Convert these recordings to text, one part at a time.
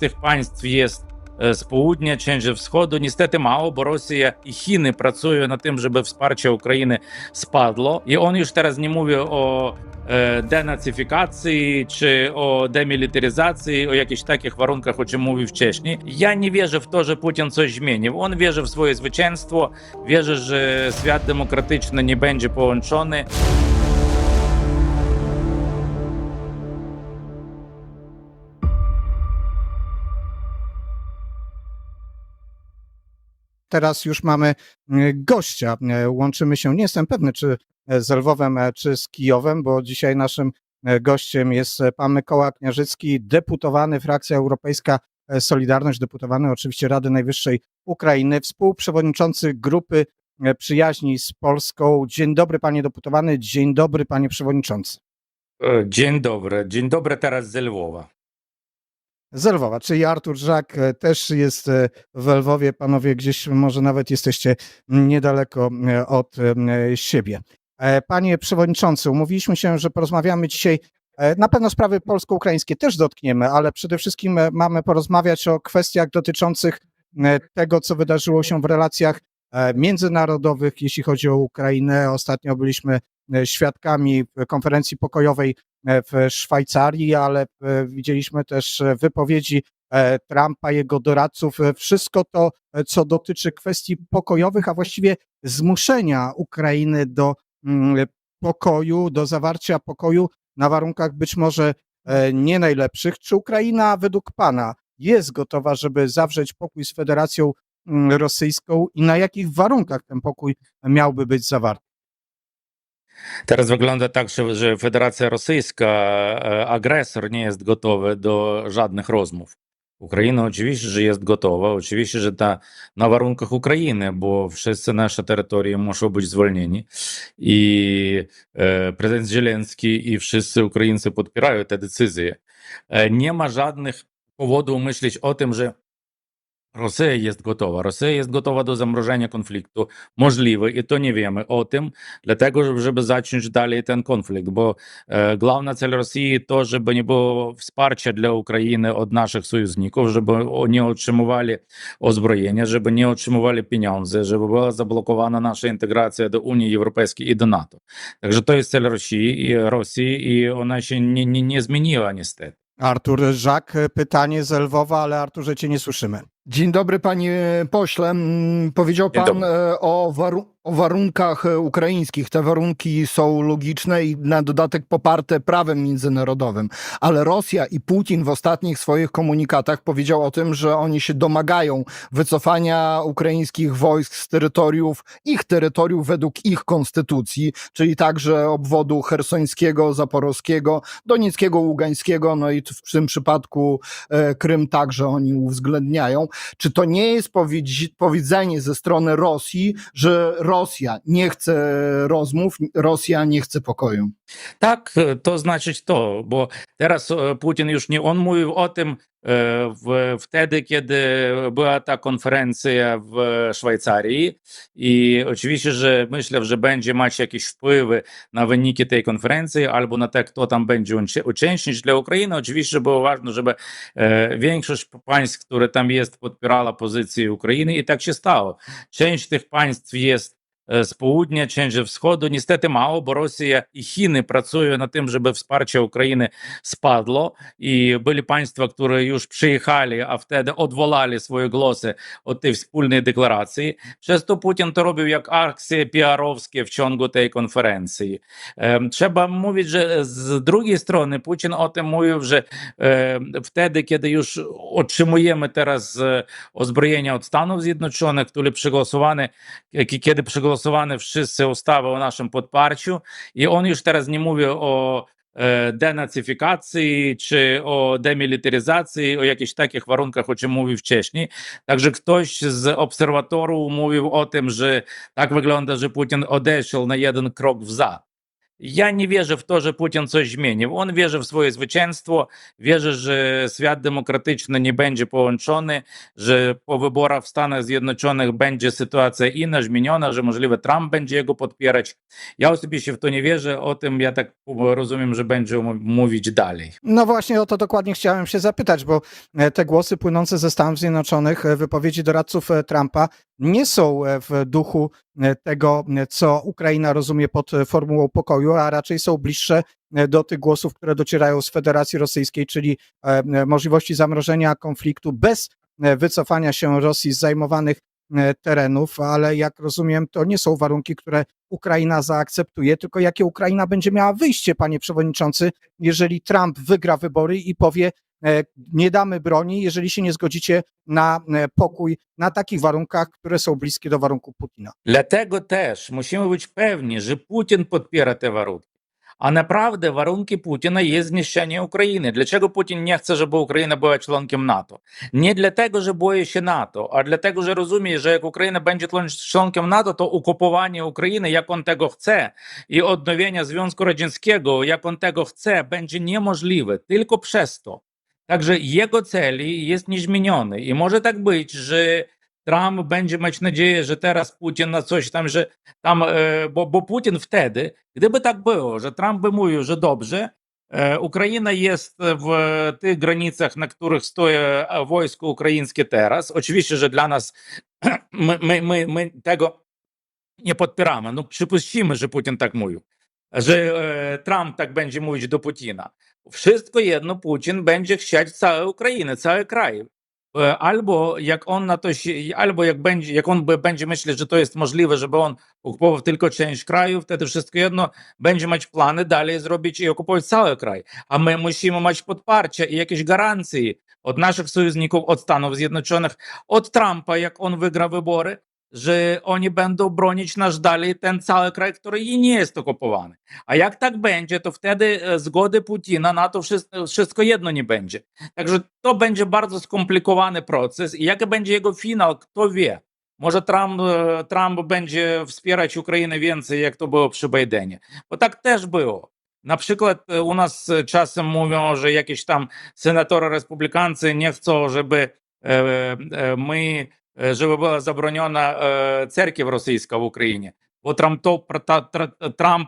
Tych państw jest e, z południa, część ze wschodu. Niestety mało, bo Rosja i Chiny pracują nad tym, żeby wsparcie України on już teraz nie mówi o e, denacyfikacji czy o demilitaryzacji, o jakichś takich warunkach, o czym mówił wcześniej. Ja nie wierzę w to, że Putin coś zmienił. On wierzy w swoje zwycięstwo, wierzy, że świat demokratyczny nie będzie połączony. Teraz już mamy e, gościa. E, Łączymy się, nie jestem pewny, czy e, z Lwowem, czy z Kijowem, bo dzisiaj naszym gościem jest pan Mykoła Kniarzycki, deputowany Frakcja Europejska Solidarność, deputowany oczywiście Rady Najwyższej Ukrainy, współprzewodniczący grupy przyjaźni z Polską. Dzień dobry, panie deputowany, dzień dobry, panie przewodniczący. Dzień dobry. Dzień dobry teraz ze Lwowa. Z Lwowa, czyli Artur Żak e, też jest e, w Lwowie. Panowie gdzieś może nawet jesteście niedaleko e, od siebie. Panie przewodniczący, umówiliśmy się, że porozmawiamy dzisiaj. Na pewno sprawy polsko-ukraińskie też dotkniemy, ale przede wszystkim mamy porozmawiać o kwestiach dotyczących tego, co wydarzyło się w relacjach międzynarodowych, jeśli chodzi o Ukrainę. Ostatnio byliśmy świadkami konferencji pokojowej w Szwajcarii, ale e, widzieliśmy też e, wypowiedzi e, Trumpa, jego doradców. E, Wszystko to, e, co dotyczy kwestii pokojowych, a właściwie zmuszenia Ukrainy do mm, pokoju, do zawarcia pokoju na warunkach być może e, nie najlepszych. Czy Ukraina według Pana jest gotowa, żeby zawrzeć pokój z Federacją mm, Rosyjską i na jakich warunkach ten pokój miałby być zawarty? Teraz wygląda tak, że, Federacja Rosyjska, e, agresor, nie jest gotowy do żadnych rozmów. Ukraina oczywiście, że jest gotowa, oczywiście, że ta na warunkach Ukrainy, bo wszyscy nasze terytorie muszą być zwolnieni i e, prezydent Zielenski i wszyscy Ukraińcy popierają te decyzje. E, nie ma żadnych powodów myśleć o tym, że Rosja jest gotowa. Rosja jest gotowa do zamrożenia konfliktu. Możliwe, i to nie wiemy o tym, dlatego, żeby, żeby zacząć dalej ten konflikt, bo e, główna cel Rosji to, żeby nie było wsparcia dla Ukrainy od naszych sojuszników, żeby nie otrzymywali ozbrojenia, żeby nie otrzymywali pieniądze, żeby była zablokowana nasza integracja do Unii Europejskiej i do NATO. Także to jest cel Rosji, i Rosji i ona się nie, nie, nie zmieniła niestety. Artur Żak, e, pytanie z Lwowa, ale Arturze cię nie słyszymy. Dzień dobry, panie pośle. Mm, Powiedział pan e, o, waru- o warunkach e, ukraińskich. Te warunki są logiczne i na dodatek poparte prawem międzynarodowym. Ale Rosja i Putin w ostatnich swoich komunikatach powiedział o tym, że oni się domagają wycofania ukraińskich wojsk z terytoriów, ich terytoriów według ich konstytucji, czyli także obwodu hersońskiego, zaporowskiego, donieckiego, ługańskiego, no i w tym przypadku e, Krym także oni uwzględniają. Czy to nie jest powiedz- powiedzenie ze strony Rosji, że Rosja nie chce rozmów, Rosja nie chce pokoju? Tak, e, to znaczyć to, bo teraz e, Putin już nie on mówił o tym e, w, wtedy, kiedy była ta konferencja w Szwajcarii i oczywiście, że myślę, że będzie mieć jakieś wpływy na wyniki tej konferencji albo na to, kto tam będzie uczy- uczestniczyć. Dla Ukrainy oczywiście było ważne, żeby e, większość państw, które tam jest, podpierała pozycję Ukrainy i tak się Е, з поудня, Ченджів Сходу, Ністети Маобо, Росія і Хіни працює над тим, щоб вспарче України спадло. І були панства, які вже приїхали, а втеди одволали свої глоси від тих спільної декларації. Часто Путін то робив як акції піаровські в чонгу тієї конференції. Е, треба мовити, що е, з другої сторони Путін о тим мовив, що е, втеди, коли вже отримуємо зараз е, озброєння від Станів Зjednoczonych, які приголосовані, коли wszyscy ustawy o naszym podparciu, i on już teraz nie mówi o e, denacyfikacji czy o demilitaryzacji, o jakichś takich warunkach, o czym mówił wcześniej. Także ktoś z obserwatorów mówił o tym, że tak wygląda, że Putin odeszł na jeden krok w za. Ja nie wierzę w to, że Putin coś zmienił. On wierzy w swoje zwycięstwo, wierzy, że świat demokratyczny nie będzie połączony, że po wyborach w Stanach Zjednoczonych będzie sytuacja inna, zmieniona, że możliwe Trump będzie jego podpierać. Ja osobiście w to nie wierzę, o tym ja tak rozumiem, że będzie mówić dalej. No właśnie o to dokładnie chciałem się zapytać, bo e, te głosy płynące ze Stanów Zjednoczonych, e, wypowiedzi doradców e, Trumpa nie są w duchu tego, co Ukraina rozumie pod formułą pokoju, a raczej są bliższe do tych głosów, które docierają z Federacji Rosyjskiej, czyli e, możliwości zamrożenia konfliktu bez e, wycofania się Rosji z zajmowanych e, terenów, ale jak rozumiem, to nie są warunki, które Ukraina zaakceptuje, tylko jakie Ukraina będzie miała wyjście, panie przewodniczący, jeżeli Trump wygra wybory i powie, E, nie damy broni, jeżeli się nie zgodzicie na e, pokój na takich warunkach, które są bliskie do warunków Putina. Dlatego też musimy być pewni, że Putin podpiera te warunki. A naprawdę warunki Putina jest zniszczenie Ukrainy. Dlaczego Putin nie chce, żeby Ukraina była członkiem NATO? Nie dlatego, że boi się NATO, a dlatego, że rozumie, że jak Ukraina będzie członkiem NATO, to okupowanie Ukrainy, jak on tego chce, i odnowienie Związku Radzieckiego, jak on tego chce, będzie niemożliwe tylko przez to, Także jego celi jest niezmieniony i może tak być, że Trump będzie mieć nadzieję, że teraz Putin na coś tam, że tam, e, bo, bo Putin wtedy, gdyby tak było, że Trump by mówił, że dobrze, e, Ukraina jest w tych granicach, na których stoi e, wojsko ukraińskie teraz. Oczywiście, że dla nas my, my, my, my tego nie podpieramy. No przypuścimy, że Putin tak mówił, że Trump tak będzie mówić do Putina. Wszystko jedno Putin będzie chcieć całej Ukrainy, cały kraj. E, Albo jak on na to się, albo jak będzie, jak on będzie myśleć, że to jest możliwe, żeby on okupował tylko część kraju, wtedy wszystko jedno będzie mieć plany dalej zrobić i okupować cały kraj. A my musimy mieć podparcie i jakieś gwarancje od naszych sojuszników, od Stanów Zjednoczonych, od Trumpa, jak on wygra wybory, że oni będą bronić nasz dalej ten cały kraj, który i nie jest okupowany. A jak tak będzie, to wtedy e, zgody Putina na to wszystko, jedno nie będzie. Także to będzie bardzo skomplikowany proces i jaki będzie jego finał, kto wie. Może Trump, e, Trump będzie wspierać Ukrainę więcej, jak to było przy Bidenie. Bo tak też było. Na przykład e, u nas czasem mówią, że jakieś tam senatory republikańcy nie chcą, żeby my, e, żeby była zabroniona e, cerkiew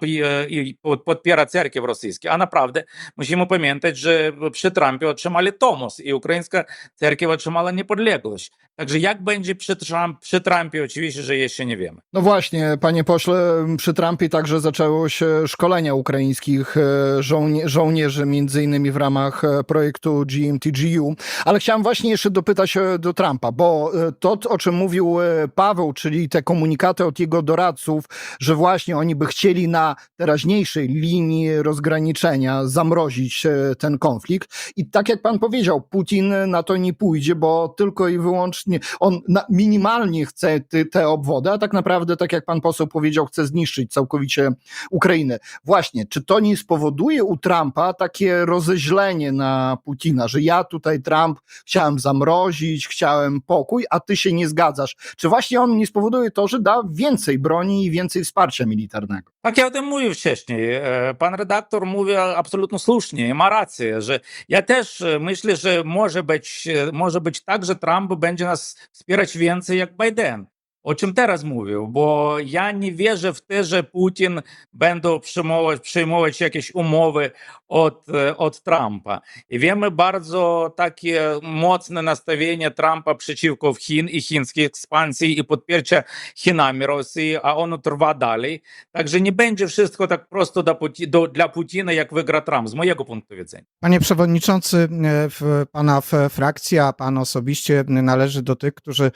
i, e, i pod- podpiera cerkiew rosyjskie. A naprawdę musimy pamiętać, że przy Trumpie otrzymali Tomos i ukraińska cerkiew otrzymała niepodległość. Także jak będzie przy, Trump, Trumpie, oczywiście, że jeszcze nie wiemy. No właśnie, panie pośle, przy Trumpie także zaczęło się szkolenia ukraińskich e, żołnie, żołnierzy, między innymi w ramach e, projektu GMTGU. Ale chciałem właśnie jeszcze dopytać e, do Trumpa, bo to, o czym mówił Paweł, czyli te komunikaty od jego doradców, że właśnie oni by chcieli na teraźniejszej linii rozgraniczenia zamrozić e, ten konflikt. I tak jak pan powiedział, Putin na to nie pójdzie, bo tylko i wyłącznie on minimalnie chce ty, te obwody, a tak naprawdę, tak jak pan poseł powiedział, chce zniszczyć całkowicie Ukrainę. Właśnie, czy to nie spowoduje u Trumpa takie rozeźlenie na Putina, że ja tutaj Trump chciałem zamrozić, chciałem pokój, a ty się nie zgadzasz? Czy właśnie on nie spowoduje to, że da więcej broni i więcej wsparcia militarnego? Tak ja o tym mówił wcześniej. E, Pan redaktor mówi absolutnie słusznie ma rację, że ja też e, myślę, że może być, e, może być tak, że Trump będzie nas wspierać więcej jak Biden. O czym teraz mówił, bo ja nie wierzę w to, że Putin będą przyjmować, przyjmować jakieś umowy od, od Trumpa. I wiemy bardzo takie mocne nastawienie Trumpa przeciwko Chin i chińskiej ekspansji i podparcia Chinami Rosji, a ono trwa dalej. Także nie będzie wszystko tak prosto do, do, dla Putina, jak wygra Trump, z mojego punktu widzenia. Panie przewodniczący, e, pana frakcja, pan osobiście należy do tych, którzy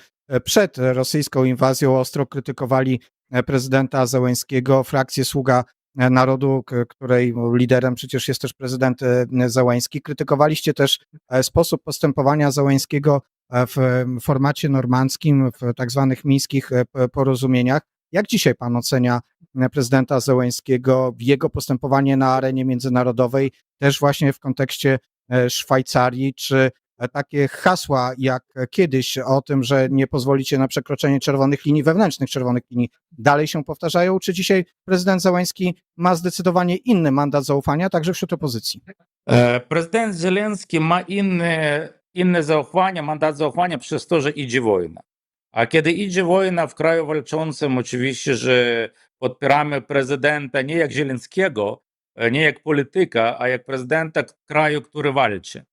przed rosyjską inwazją ostro krytykowali e, prezydenta Zełęńskiego, frakcję Sługa e, Narodu, której liderem przecież jest też prezydent e, Zełański. Krytykowaliście też e, sposób postępowania Zełańskiego e, w formacie normandzkim, w tak zwanych mińskich e, porozumieniach. Jak dzisiaj pan ocenia e, prezydenta Zełańskiego, jego postępowanie na arenie międzynarodowej, też właśnie w kontekście e, Szwajcarii, czy e, takie hasła jak kiedyś o tym, że nie pozwolicie na przekroczenie czerwonych linii, wewnętrznych czerwonych linii, dalej się powtarzają? Czy dzisiaj prezydent Załański ma zdecydowanie inny mandat zaufania, także wśród opozycji? E, prezydent Zelenski ma inny, inne zaufanie, mandat zaufania przez to, że idzie wojna. A kiedy idzie wojna w kraju walczącym, oczywiście, że podpieramy prezydenta nie jak Zielinskiego, e, nie jak polityka, a jak prezydenta kraju, który walczy.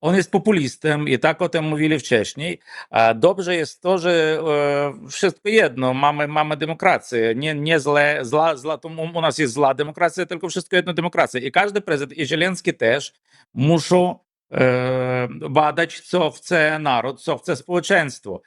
On jest populistą i tak o tym mówili wcześniej. A dobrze jest to, że e, wszystko jedno, mamy, mamy demokrację. Nie, nie zle, zła, zła, to u u nas jest zła demokracja, tylko wszystko jedno demokracja. I każdy prezydent, i Zielenski też muszą e, badać, co chce naród, co chce społeczeństwo.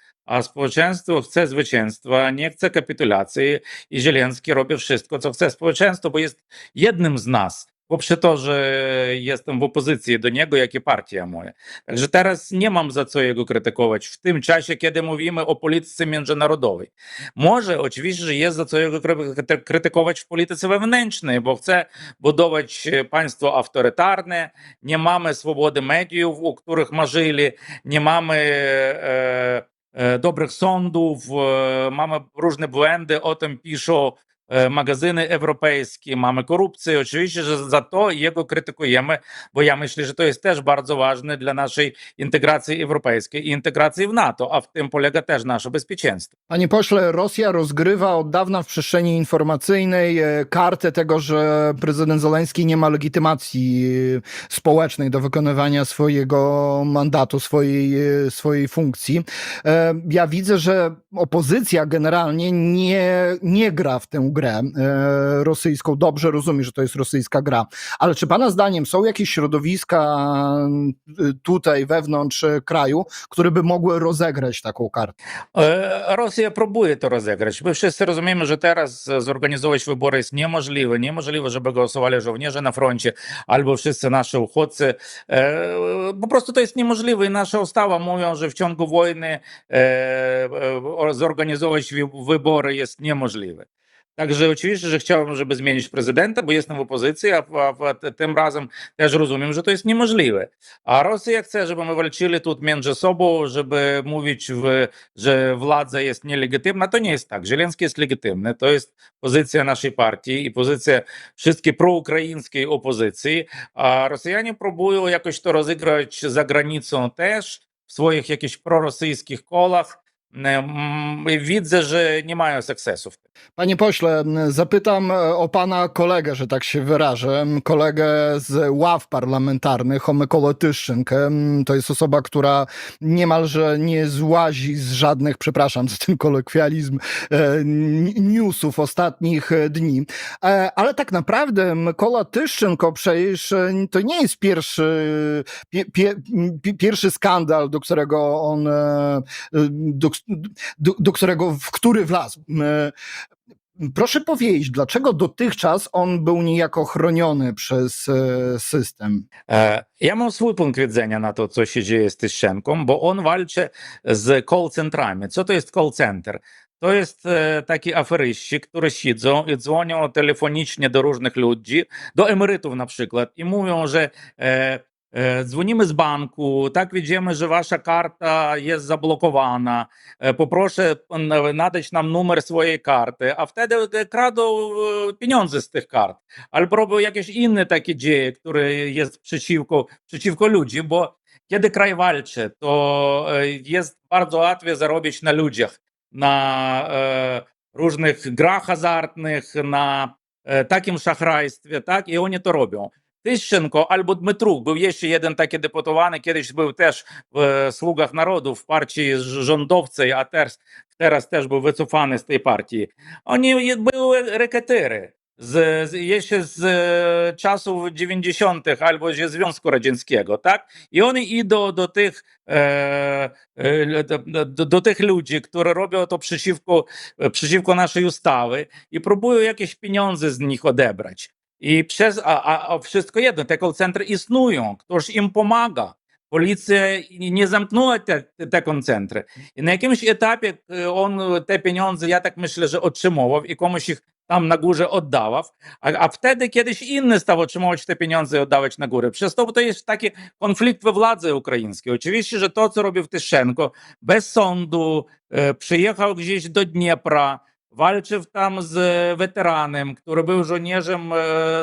Kapitulacji i Zielenski robi wszystko, co chce społeczeństwo, bo jest jednym z nas. Poprzez to, że jestem w opozycji do niego, jak i partia moja. Także teraz nie mam za co jego krytykować w tym czasie, kiedy mówimy o polityce międzynarodowej. Może oczywiście, że jest za co jego kry- krytykować w polityce wewnętrznej, bo chce budować e, państwo autorytarne, nie mamy swobody mediów, u których marzyli, nie mamy e, e, dobrych sądów, e, mamy różne błędy, o tym piszą e, magazyny europejskie, mamy korupcję. Oczywiście, że za to jego krytykujemy, bo ja myślę, że to jest też bardzo ważne dla naszej integracji europejskiej i integracji w NATO, a w tym polega też nasze bezpieczeństwo. Panie pośle, Rosja rozgrywa od dawna w przestrzeni informacyjnej e, kartę tego, że prezydent Zeleński nie ma legitymacji e, społecznej do wykonywania swojego mandatu, swojej, swojej funkcji. Ja widzę, że opozycja generalnie nie, nie gra w tę grę e, rosyjską. Dobrze rozumie, że to jest rosyjska gra. Ale czy pana zdaniem są jakieś środowiska e, tutaj wewnątrz e, kraju, które by mogły rozegrać taką kartę? Rosja próbuje to rozegrać. My wszyscy rozumiemy, że teraz zorganizować wybory jest niemożliwe. Niemożliwe, żeby głosowali żołnierze na froncie albo wszyscy nasi uchodźcy. Po prostu to jest niemożliwe i nasza ustawa mówią, że w ciągu wojny zorganizować wybory jest niemożliwe. Także oczywiście, że chciałbym, żeby zmienić prezydenta, bo jestem w opozycji, a, a, a tym razem też rozumiem, że to jest niemożliwe. A Rosja chce, żeby my walczyli тут między sobą, żeby mówić, w, że władza jest nielegitymna. To nie jest tak. Zielenski jest legitymny. To jest pozycja naszej partii i pozycja wszystkiej proukraińskiej opozycji. A Rosjanie próbują jakoś to rozegrać za granicą też, w swoich jakichś prorosyjskich kolach. Mm, Widzę, że nie mają sukcesu w tym. Panie pośle, zapytam e, o pana kolegę, że tak się wyrażę, kolegę z ław parlamentarnych, o Mykolę Tyszczynkę. M, To jest osoba, która niemalże nie złazi z żadnych, przepraszam za ten kolokwializm, e, newsów ostatnich e, dni. Ale tak naprawdę Mykola Tyszczynko przecież to nie jest pierwszy, pie, pie, pi- pierwszy skandal, do którego on, do, do, do którego, w który wlazł. E, Proszę powiedzieć, dlaczego dotychczas on był niejako chroniony przez e, system? E, Ja mam swój punkt widzenia na to, co się dzieje z Tyszczenką, bo on walczy z call centrami. Co to jest call center? To jest takie aferyści, które siedzą i dzwonią telefonicznie do różnych ludzi, do emerytów na przykład i mówią, że dzwonimy z banku, tak widzimy, że wasza karta jest zablokowana, e, poproszę n- nadać nam numer swojej karty, a wtedy e, kradą e, pieniądze z tych kart albo robią jakieś inne takie dzieje, które jest przeciwko, przeciwko ludzi, bo kiedy kraj walczy, to e, jest bardzo łatwo zarobić na ludziach, na e, różnych grach hazardnych, na e, takim szachrajstwie, tak? I oni to robią. Albo Dmytruk, był jeszcze jeden taki deputowany, kiedyś był też w e, Sługach Narodu, w partii rządowcej, a teraz, teraz też był wycofany z tej partii. Oni je- były reketyry z, z, jeszcze z e, czasów 90. albo ze Związku Radzieckiego, tak? I oni idą do tych, e, e, do, tych ludzi, którzy robią to przeciwko, przeciwko naszej ustawy i próbują jakieś pieniądze z nich odebrać. I przez, a, a, wszystko jedno, te call centry istnieją, ktoś im pomaga. Policja nie zamknęła te, te koncentry. I na jakimś etapie e, on te pieniądze, ja tak myślę, że otrzymywał i komuś ich tam na górze oddawał, a, a wtedy kiedyś inny stał otrzymywać te pieniądze i oddawać na górę. Przez to to jest taki konflikt we władzy ukraińskiej. Oczywiście, że to, co robił Tyszczenko, bez sądu, e, przyjechał gdzieś do Dniepra, walczył tam z weteranem, który był żołnierzem e,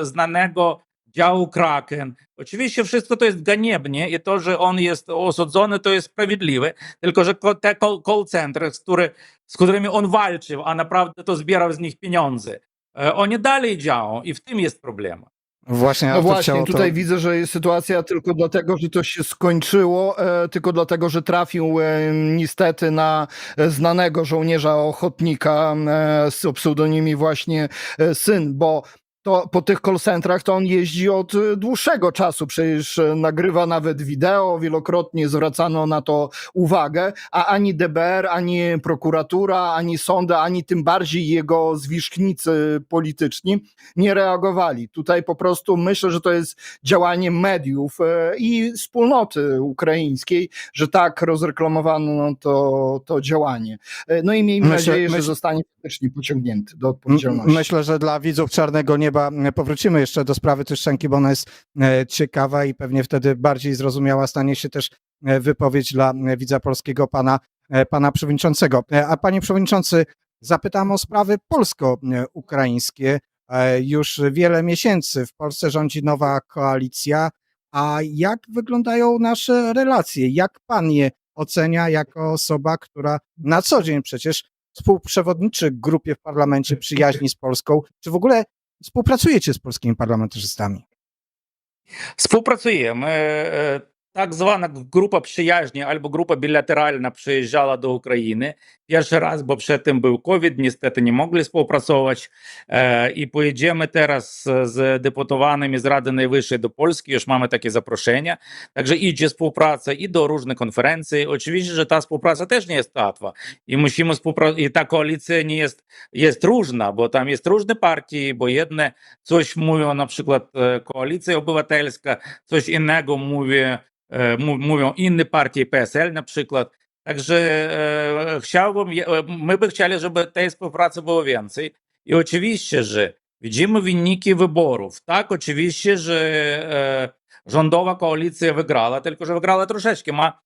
znanego działu Kraken. Oczywiście wszystko to jest ganiebnie i to, że on jest osadzony, to jest sprawiedliwe, tylko że te call, call centry, z, który, z którymi on walczył, a naprawdę to zbierał z nich pieniądze, e, oni dalej działają i w tym jest problem. Właśnie, No właśnie, chciał to- tutaj widzę, że jest sytuacja tylko dlatego, że to się skończyło, e, tylko dlatego, że trafił e, niestety na e, znanego żołnierza ochotnika e, z pseudonimie właśnie Syn, bo to po tych call centrach to on jeździ od e, dłuższego czasu, przecież e, nagrywa nawet wideo, wielokrotnie zwracano na to uwagę, a ani DBR, ani prokuratura, ani sądy, ani tym bardziej jego zwierzchnicy polityczni nie reagowali. Tutaj po prostu myślę, że to jest działanie mediów e, i wspólnoty ukraińskiej, że tak rozreklamowano to, to działanie. No i miejmy Myślę- nadzieję, że myśl- zostanie faktycznie pociągnięty do odpowiedzialności. Myślę, że dla widzów Czarnego Nieba m, powrócimy jeszcze do sprawy Tyszczenki, bo ona jest e, ciekawa i pewnie wtedy bardziej zrozumiała stanie się też e, wypowiedź dla e, widza polskiego pana, pana przewodniczącego. A panie przewodniczący, zapytam o sprawy polsko-ukraińskie. Już wiele miesięcy w Polsce rządzi nowa koalicja. A jak wyglądają nasze relacje? Jak pan je ocenia jako osoba, która na co dzień przecież współprzewodniczy grupie w parlamencie przyjaźni z Polską. Czy w ogóle współpracujecie z polskimi parlamentarzystami? Współpracujemy. E, e, tak zwana grupa przyjaźni albo grupa bilateralna przyjeżdżała do Ukrainy Pierwszy raz, bo przedtem był COVID, niestety nie mogli współpracować. E, I pojedziemy teraz z deputowanymi z Rady Najwyższej do Polski. Już mamy takie zaproszenia. Także idzie współpraca i do różnych konferencji. Oczywiście, że ta współpraca też nie jest łatwa. I musimy współpracować. I ta koalicja nie jest, jest różna, bo tam jest różne partie, bo jedne coś mówią, na przykład e, Koalicja Obywatelska, coś innego mówi, e, mówią inne partie, PSL na przykład. Także e, chciałbym, e, my by chcieli, żeby tej współpracy było więcej. I oczywiście, że widzimy wyniki wyborów. Tak, oczywiście, że e, rządowa koalicja wygrała, tylko że wygrała troszeczkę. Ma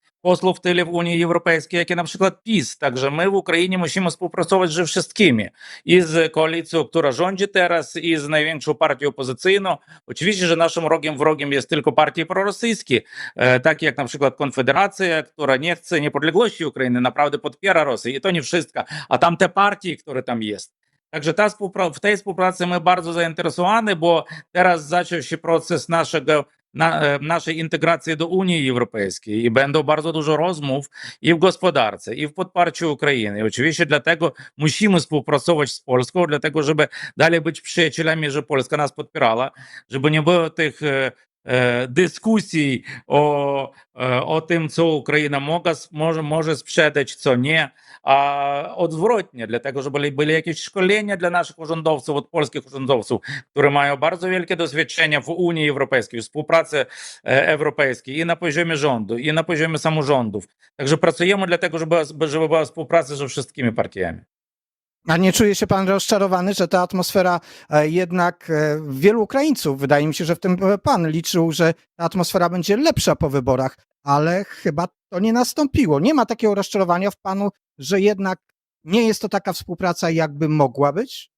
tyle w Unii Europejskiej, jak na przykład PiS. Także my w Ukrainie musimy współpracować ze wszystkimi. I z koalicją, która rządzi teraz, i z największą partią opozycyjną. Oczywiście, że naszym wrogiem wrogiem jest tylko partie prorosyjskie, e, takie jak na przykład Konfederacja, która nie chce niepodległości Ukrainy, naprawdę podpiera Rosję. I to nie wszystko, a tam te partie, które tam jest. Także ta współpra- w tej współpracy my bardzo zainteresowani, bo teraz zaczął się proces naszego, na, e, naszej integracji do Unii Europejskiej i będą bardzo dużo rozmów i w gospodarce, i w podparciu Ukrainy. I oczywiście dlatego musimy współpracować z Polską, dlatego żeby dalej być przyjacielami, że Polska nas podpierała, żeby nie było tych e, e, dyskusji o, e, o tym, co Ukraina mogła, może, może sprzedać, co nie, a odwrotnie, dlatego żeby byli jakieś szkolenia dla naszych urzędowców, od polskich urzędowców, które mają bardzo wielkie doświadczenie w Unii Europejskiej, w współpracy e, europejskiej i na poziomie rządu, i na poziomie samorządów. Także pracujemy dlatego, żeby, żeby była współpraca ze wszystkimi partiami. A nie czuje się pan rozczarowany, że ta atmosfera e, jednak e, wielu Ukraińców, wydaje mi się, że w tym e, pan liczył, że ta atmosfera będzie lepsza po wyborach, ale chyba to nie nastąpiło. Nie ma takiego rozczarowania w panu, że jednak nie jest to taka współpraca, jakby mogła być?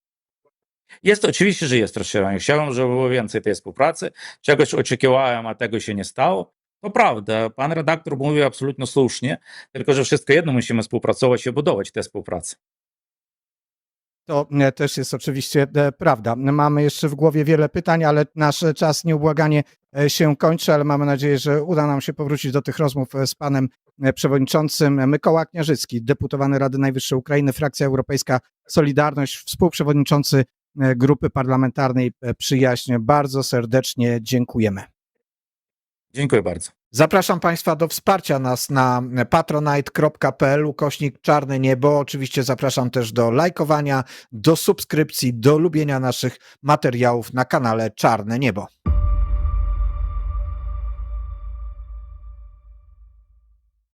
Jest oczywiście, że jest rozczarowanie. Chciałbym, żeby było więcej tej współpracy. Czegoś oczekiwałem, a tego się nie stało. To prawda, pan redaktor mówił absolutnie słusznie, tylko że wszystko jedno musimy współpracować i budować tę współpracę. To e, też jest oczywiście e, prawda. Mamy jeszcze w głowie wiele pytań, ale nasz czas nieubłaganie e, się kończy, ale mamy nadzieję, że uda nam się powrócić do tych rozmów e, z panem e, przewodniczącym Mykoła Kniarzycki, deputowany Rady Najwyższej Ukrainy, frakcja europejska Solidarność, współprzewodniczący e, grupy parlamentarnej e, Przyjaźń. Bardzo serdecznie dziękujemy. Dziękuję bardzo. Zapraszam Państwa do wsparcia nas na patronite.pl ukośnik czarne niebo. Oczywiście zapraszam też do lajkowania, do subskrypcji, do lubienia naszych materiałów na kanale Czarne Niebo.